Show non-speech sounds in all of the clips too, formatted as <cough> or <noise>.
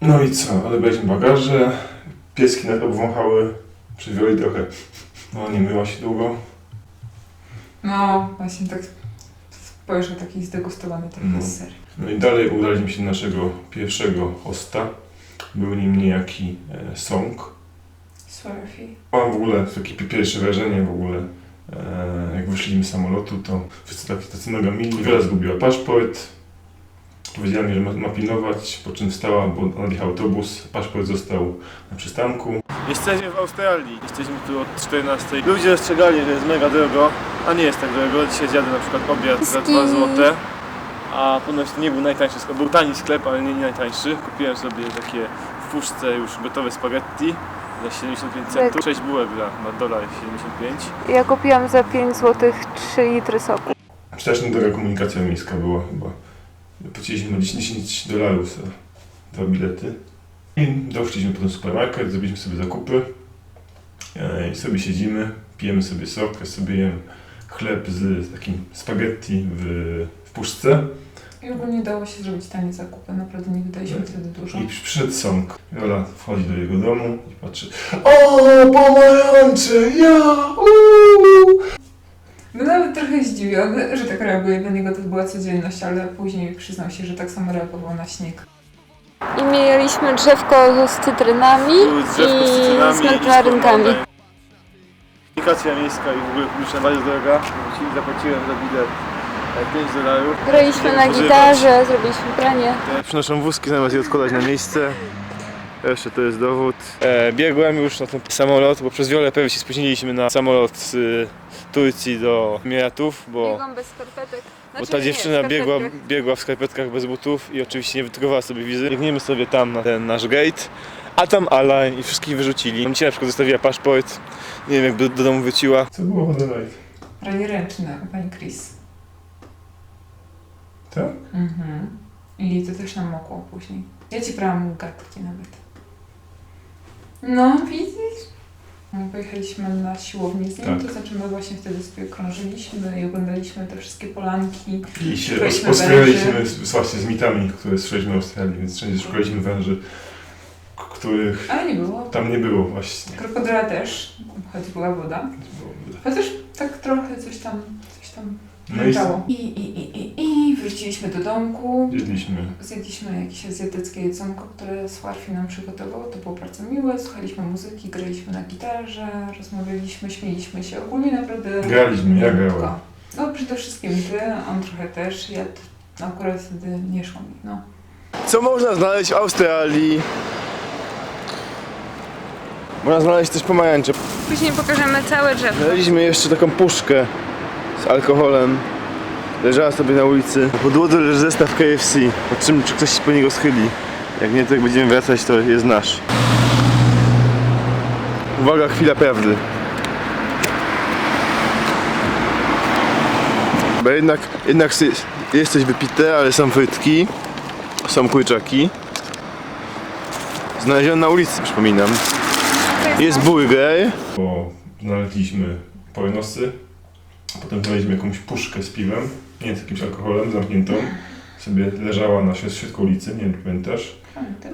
No i co? Odebraliśmy bagaże. Pieski nas obwąchały. Przywioli trochę. No, nie myła się długo. No, właśnie tak spojrzę taki zdegustowany trochę No. ser. No i dalej udaliśmy się do naszego pierwszego hosta. Był nim niejaki e, Song. Swerfy. Mam w ogóle takie pi- pierwsze wrażenie w ogóle. E, jak wyszliśmy z samolotu, to wszyscy tacy, tacy mega mili. Wiele zgubiła paszport. Powiedziała mi, że ma, ma pilnować, po czym wstała, bo nadjechał autobus. Paszport został na przystanku. Jesteśmy w Australii. Jesteśmy tu od 14. Ludzie ostrzegali, że jest mega drogo, a nie jest tak drogo. Dzisiaj zjadę na przykład obiad za 2 zł. A ponoć to nie był najtańszy sklep. Był tani sklep, ale nie, nie najtańszy. Kupiłem sobie takie w puszce już gotowe spaghetti za 75 centów. 6 bułek za na dolar 75. Ja kupiłam za 5 zł 3 litry soku. Strasznie droga komunikacja miejska była chyba. Płaciliśmy 10 dolarów za dwa bilety. I doszliśmy potem do supermarket, zrobiliśmy sobie zakupy. E, I sobie siedzimy, pijemy sobie sok, ja sobie jem chleb z takim spaghetti w, w puszce. I ogólnie dało się zrobić tanie zakupy, naprawdę nie wydaliśmy Tak. wtedy dużo. I przyszedł sąk. Jola wchodzi do jego domu i patrzy. O, pomarańcze, ja! Uuu! Był nawet trochę zdziwiony, że tak reaguje. Dla niego to była codzienność, ale później przyznał się, że tak samo reagował na śnieg. I mieliśmy drzewko z cytrynami Tu drzewko z i cytrynami z i mandarynkami. z Komunikacja miejska i w ogóle publiczna bardzo droga. Czyli zapłaciłem za bilet e, 5 dolarów. Graliśmy na Używać. gitarze, zrobiliśmy pranie. Przynoszą wózki zamiast je odkładać na miejsce. Jeszcze to jest dowód. E, biegłem już na ten samolot, bo przez wiele prawie się spóźniliśmy na samolot z y, Turcji do Emiratów, bo, Biegłam bez skarpetek. bo Znaczy, ta nie, dziewczyna biegła, biegła w skarpetkach bez butów i oczywiście nie wytrugowała sobie wizy. Biegniemy sobie tam na ten nasz gate, a tam Align i wszystkich wyrzucili. Dzisiaj na przykład zostawiła paszport, nie wiem jakby do domu wróciła. Co było w Adelaide? Pranie ręczne u pani Chris. Tak? Mhm. I to też nam mokło później. Ja ci brałam gadki nawet. No, widzisz? No, Pojechaliśmy na siłownię z nim, Tak. to znaczy my właśnie wtedy sobie krążyliśmy i oglądaliśmy te wszystkie polanki. I się Szukaliśmy z, właśnie z mitami, które słyszeliśmy w Australii, więc wszędzie szukaliśmy węży, k- których Ale nie było. tam nie było właśnie. Krokodyla też, choć była woda. Chociaż tak trochę coś tam, coś tam No i leciało. I, i, i, i, i wróciliśmy do domku. jedliśmy. Zjedliśmy jakieś azjatyckie jedzonko, które Swarfi nam przygotował. To było bardzo miłe. Słuchaliśmy muzyki, graliśmy na gitarze, rozmawialiśmy, śmieliśmy się. Ogólnie naprawdę... Graliśmy, ja grałem. No przede wszystkim ty, on trochę też. Ja akurat wtedy nie szło mi, no. Co można znaleźć w Australii? Można znaleźć też pomarańcze. Później pokażemy całe drzewo. Znaleźliśmy jeszcze taką puszkę z alkoholem. Leżała sobie na ulicy. Na podłodze leży zestaw KFC. Patrzymy, czy ktoś się po niego schyli. Jak nie, to jak będziemy wracać, to jest nasz. Uwaga, chwila prawdy. Bo jednak, jednak jest- coś wypite, ale są frytki, są kurczaki. Znalezione na ulicy, przypominam. Jest burger. Bo znaleźliśmy pojnosy, znaleźliśmy jakąś puszkę z piwem, nie z jakimś alkoholem, zamkniętą. Sobie leżała na środ- środku ulicy, nie wiem czy pamiętasz. Pamiętam.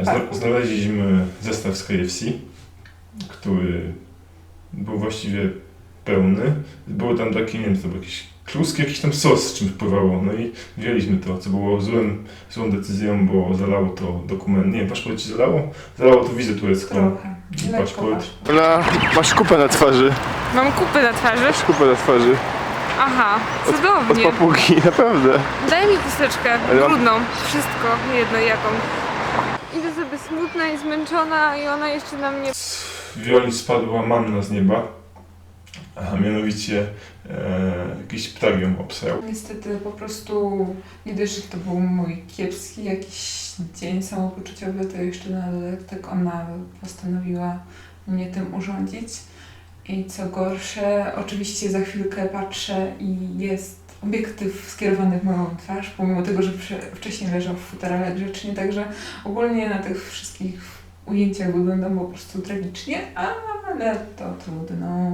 E, Zna- znaleźliśmy zestaw z KFC, który był właściwie pełny. Były tam takie, nie wiem, to był jakiś kluski, jakiś tam sos, z czym wpływało. No i wzięliśmy to, co było złym, złą decyzją, bo zalało to dokument. Nie wiem, paszport ci zalało? Zalało to wizę turecką. Trochę. I Lekko paszport. Ola, masz kupę na twarzy. Mam kupy na twarzy. Masz kupę na twarzy. Aha, Od cudownie. papugi, <laughs> naprawdę. Daj mi chusteczkę, Ale mam- brudną. Wszystko, jedno jaką. Idę sobie smutna i zmęczona i ona jeszcze na mnie... Wioli spadła manna z nieba, a mianowicie e, jakiś ptak ją obsrał. Niestety po prostu nie dość, że to był mój kiepski jakiś dzień samopoczuciowy, to jeszcze na dodatek ona postanowiła mnie tym urządzić. I co gorsze, oczywiście za chwilkę patrzę i jest obiektyw skierowany w moją twarz, pomimo tego, że wcześniej leżał w futerale grzecznie, także ogólnie na tych wszystkich ujęciach wyglądam po prostu tragicznie, ale to trudno.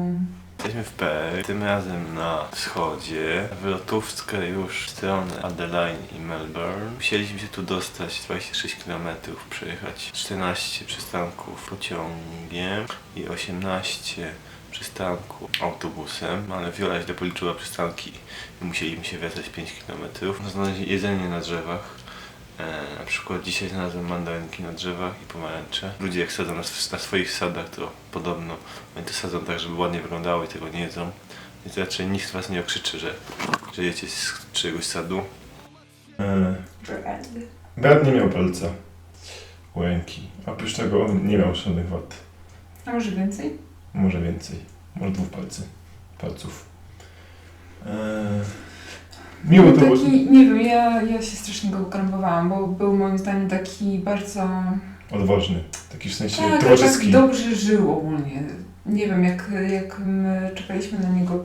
Jesteśmy w PR, tym razem na wschodzie, w lotówce już w stronę Adelaide i Melbourne. Musieliśmy się tu dostać 26 km, przejechać 14 przystanków pociągiem i 18 przystanków autobusem, ale Wiola źle policzyła przystanki i musieliśmy się wracać 5 km. Znaleźć jedzenie na drzewach. E, na przykład dzisiaj znalazłem mandarynki na drzewach i pomarańcze. Ludzie jak sadzą na, na swoich sadach, to podobno oni to sadzą tak, żeby ładnie wyglądało i tego nie jedzą. Więc raczej nikt z was nie okrzyczy, że, że jecie z czyjegoś sadu. E, Brad. brat nie miał palca u ręki. Oprócz tego on nie miał żadnych wad. A może więcej? Może więcej. Może dwóch palcy. Palców. E, miło to było. taki, nie wiem, ja, ja się strasznie go krępowałam, bo był moim zdaniem taki bardzo... Odważny. Taki w sensie Tak, tak towarzyski. dobrze żył ogólnie. Nie wiem, jak, jak my czekaliśmy na niego,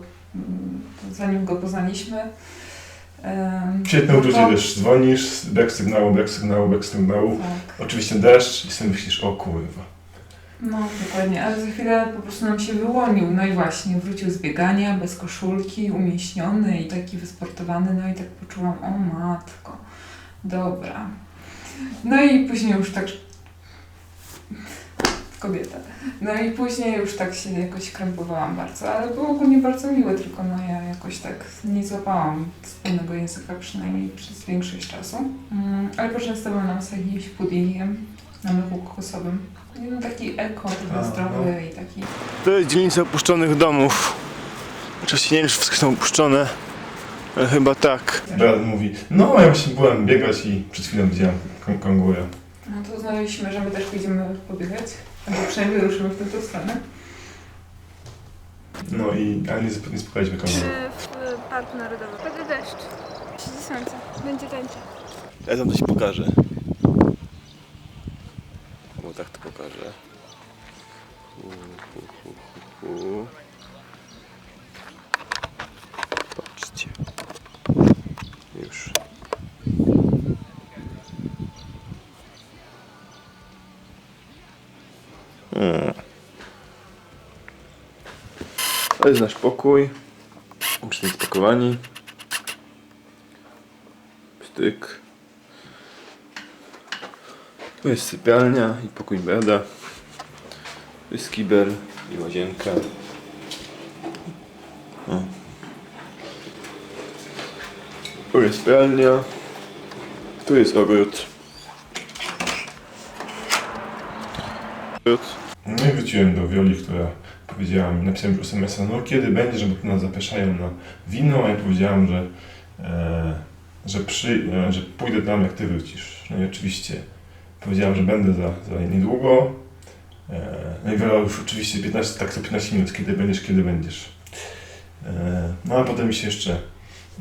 zanim go poznaliśmy. Świetne no uczucie, to- wiesz, dzwonisz, back sygnału, back sygnału, back sygnału. Tak, Oczywiście deszcz i sobie myślisz, o kurwa. No dokładnie, ale za chwilę po prostu nam się wyłonił. No i właśnie, wrócił z biegania, bez koszulki, umieśniony i taki wysportowany. No i tak poczułam, o matko, dobra. No i później już tak... Kobieta. No i później już tak się jakoś krępowałam bardzo, ale był ogólnie bardzo miły, tylko no ja jakoś tak nie złapałam wspólnego języka przynajmniej przez większość czasu. Mm, ale poczęstował nam z jakimś puddingiem na mleku kokosowym. No, taki eko, trochę zdrowy i taki... To jest dzielnica opuszczonych domów. Oczywiście nie wiem, czy wszystkie są opuszczone, ale chyba tak. Brat mówi, no ja właśnie byłem biegać i przed chwilą widziałem kangura. No to uznaliśmy, że my też pójdziemy pobiegać, albo przynajmniej ruszymy w tę stronę. No i, ale nie, sp- nie spotkaliśmy kangura. W Parku Narodowym. Będzie deszcz. Siedzi słońce. Będzie tańczyć. Ja tam coś pokażę. Tak to pokażę. Hu, hu, hu, hu, hu. Patrzcie. Już. Hmm. To jest nasz pokój. Ucznicy spakowani. Styk. Tu jest sypialnia i pokój Brada. Tu jest kibel i łazienka. Tu jest pralnia. Tu jest ogród. No i wróciłem do Wioli, która powiedziała mi, napisałem już SMS-a, no kiedy będzie, żeby tu nas zapraszają na wino, a ja powiedziałem, że, e, że, przy, e, że pójdę tam, jak ty wrócisz. No i oczywiście powiedziałem, że będę za, za niedługo. E, no i Wiola już oczywiście 15, tak co 15 minut, kiedy będziesz, kiedy będziesz. E, no a potem mi się jeszcze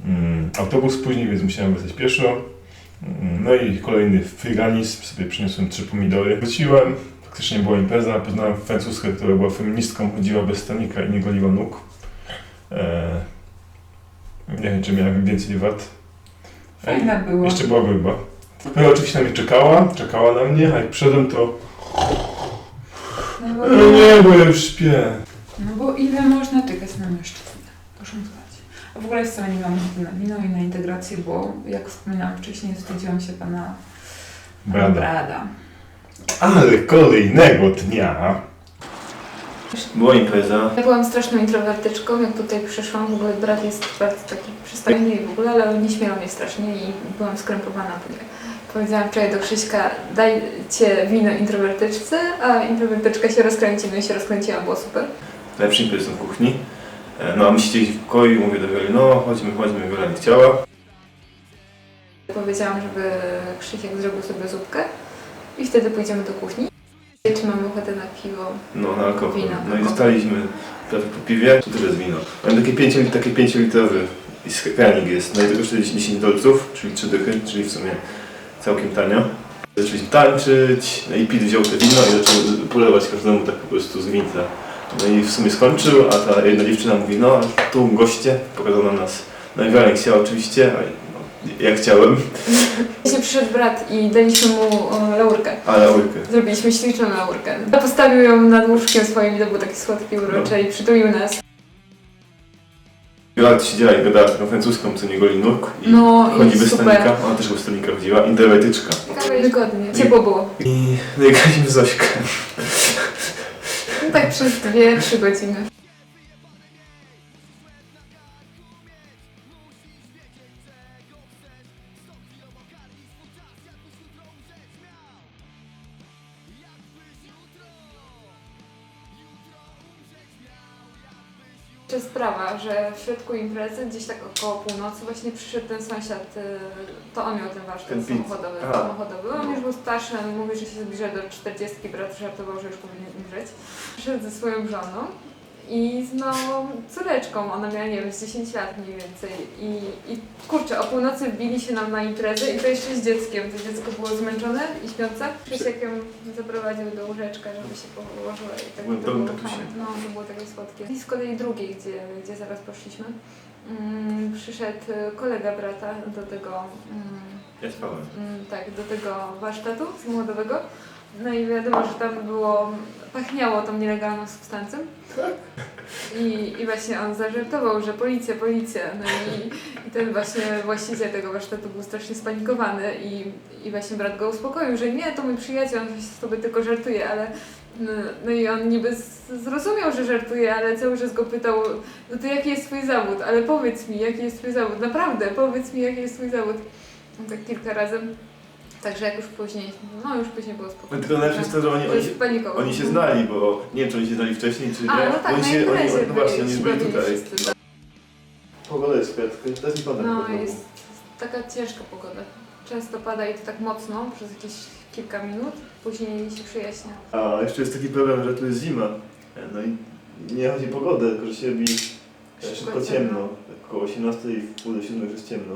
mm, autobus później, więc musiałem wracać pieszo. Mm, No i kolejny friganizm, sobie przyniosłem trzy pomidory. Wróciłem, faktycznie była impreza, poznałem francuskę, która była feministką, chodziła bez stanika i nie goliła nóg. E, nie wiem, czy miałem więcej wad. Fajna była. Jeszcze była gruba. No i oczywiście na mnie czekała, czekała na mnie, a jak przyszedłem to No bo, no nie, bo ja już śpię. no bo ile można czekać na mężczyznę? Proszę spać. A w ogóle wcale nie mam ochoty na wino i na integrację, bo jak wspominałam wcześniej, wstydziłam się pana pana Brada. Brada. Ale kolejnego dnia Była impreza. Ja byłam straszną introwertyczką, jak tutaj przyszłam, w ogóle brat jest bardzo taki przystojny i w ogóle, ale nie śmiał mnie strasznie i byłam skrępowana. Powiedziałam wczoraj do Krzyśka, dajcie wino introwertyczce, a introwertyczka się rozkręci, no i się rozkręciła, było super. Najlepszy imprez w kuchni. E, No a my siedzieliśmy w pokoju, mówię do Wioli, no chodźmy, chodźmy, Wiola nie chciała. Powiedziałam, żeby Krzysiek zrobił sobie zupkę i wtedy pójdziemy do kuchni. Czy mamy ochotę na piwo? No, na alkohol. Wino. No i dostaliśmy po piwie, to też jest wino. Mam takie 5, takie 5 litrowy i kranik jest. No i to kosztuje 10 dolców, czyli 3 dychy, czyli w sumie całkiem tanio. Zaczęliśmy tańczyć, no i Pete wziął te wino i zaczął polewać każdemu tak po prostu z gwinta. No i w sumie skończył, a ta jedna dziewczyna mówi, no a tu goście, pokazał na nas. No i Wianek chciał oczywiście, a no, ja chciałem, Właśnie przyszedł brat i daliśmy mu o, laurkę. ale łykę. Zrobiliśmy śliczną laurkę. Postawił ją nad łóżkiem swoim i to był taki słodki, uroczy i przytulił nas. Jola siedziała i gadała taką francuską, co nie goli nóg i No chodzi i bez super. stanika. Ona też bez stanika chodziła, introwertyczka. Wygodnie. Ciepło było. I no i graliśmy w Zośkę. No tak przez dwie, trzy godziny. Że w środku imprezy, gdzieś tak około północy, właśnie przyszedł ten sąsiad, y, to on miał ten warsztat Ten samochodowy, Aha. samochodowy. On już był starszy, on mówi, że się zbliża do 40, brat żartował, że już powinien umrzeć. Przyszedł ze swoją żoną i z małą córeczką, ona miała, nie wiem, z 10 lat mniej więcej. I, I kurczę, o północy wbili się nam na imprezę i to jeszcze z dzieckiem. To dziecko było zmęczone i śpiące. Krzysiek ją zaprowadził do łóżeczka, żeby się położyła i tak Byłem to było. No, to było takie słodkie. Blisko tej drugiej, gdzie, gdzie zaraz poszliśmy, mm, przyszedł kolega brata do tego mm, Ja spałem. Mm, tak, do tego warsztatu samochodowego. No i wiadomo, że tam było, pachniało tą nielegalną substancją. I, I właśnie on zażartował, że policja, policja. No i, i ten właśnie właściciel tego warsztatu był strasznie spanikowany i, i właśnie brat go uspokoił, że nie, to mój przyjaciel, on sobie tylko żartuje, ale no, no i on niby z- zrozumiał, że żartuje, ale cały czas go pytał, no to jaki jest twój zawód? Ale powiedz mi, jaki jest twój zawód? Naprawdę, powiedz mi, jaki jest twój zawód? No tak kilka razy. Także jak już później, no już później było spokojnie. Tylko najlepsze jest to, że oni, oni, się, oni się znali, bo nie wiem, czy oni się znali wcześniej, czy nie. A, no tak, oni na się, oni, imprezie no właśnie, byli, oni byli tutaj. wszyscy, tak. Pogoda jest kwiatka, teraz mi pada No jest taka ciężka pogoda. Często pada i to tak mocno, przez jakieś kilka minut, później się przyjaśnia. A jeszcze jest taki problem, że tu jest zima. No i nie chodzi o pogodę, tylko że się robi szybko ciemno. Tak Około 18 i w pół do 7 już jest ciemno.